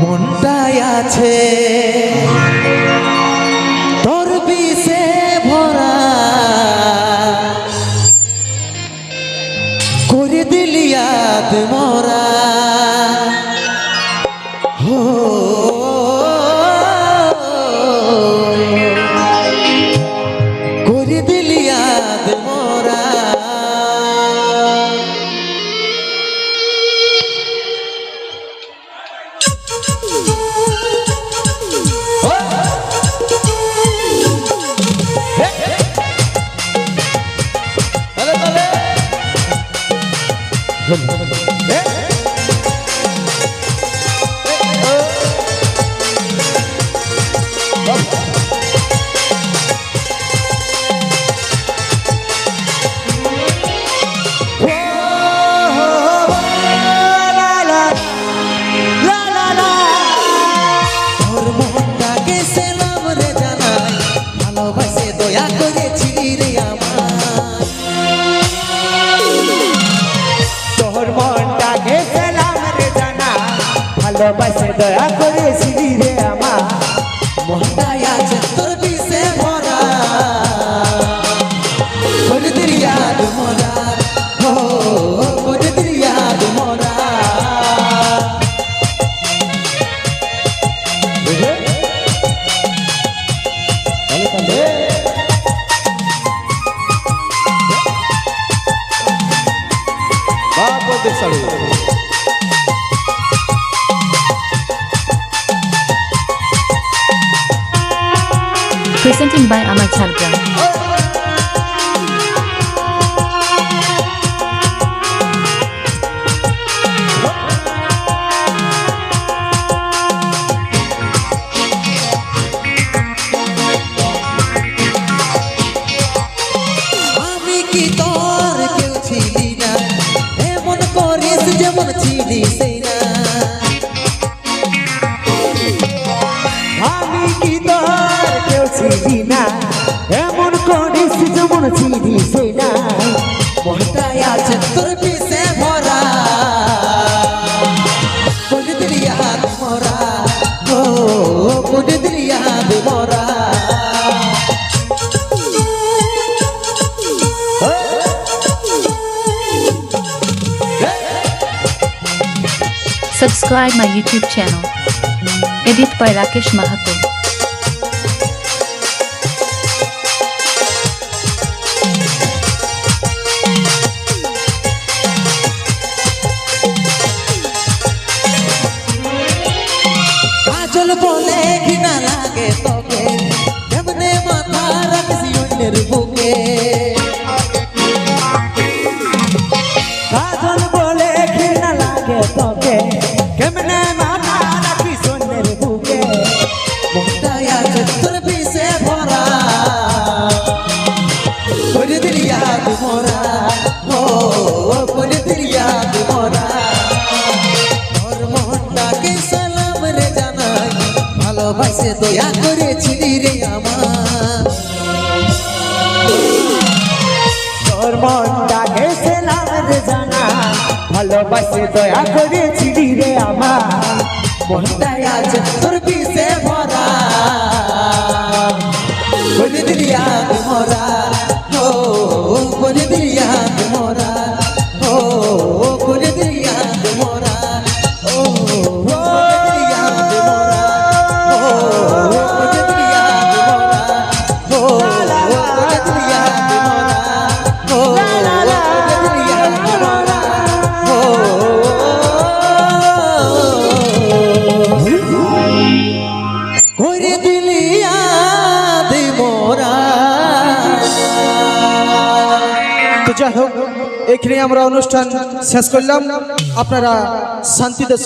মনটাই আছে। ভালোবাসে দয়া করেছিলি ভালোবাসে দয়া করেছিলি রে আমার। মনটাই আছে তোর বিষে ভরা। করে দিলি ইয়াদ মরা। করে দিলি ইয়াদ মরা। বাপ দেখ সালু Presenting by Amar Chalgram. Subscribe my YouTube channel. Edit by Rakesh Mahato. কাজল বলে ঘৃণা লাগে তোকে কেমনে মাথা রাখিস অন্যের বুকে কাজল বলে ঘৃণা লাগে তোকে কেমনে মাথা রাখি সোনের বুকে? মনটাই আছে তোর পিছে ভরা। করে দয়া করেছিলি রে আমার। তোর জানা ভালোবাসে দয়া করেছিলি রে আমার। মনটাই আজ তোর যাই হোক এখানে আমরা অনুষ্ঠান শেষ করলাম। আপনারা শান্তিতে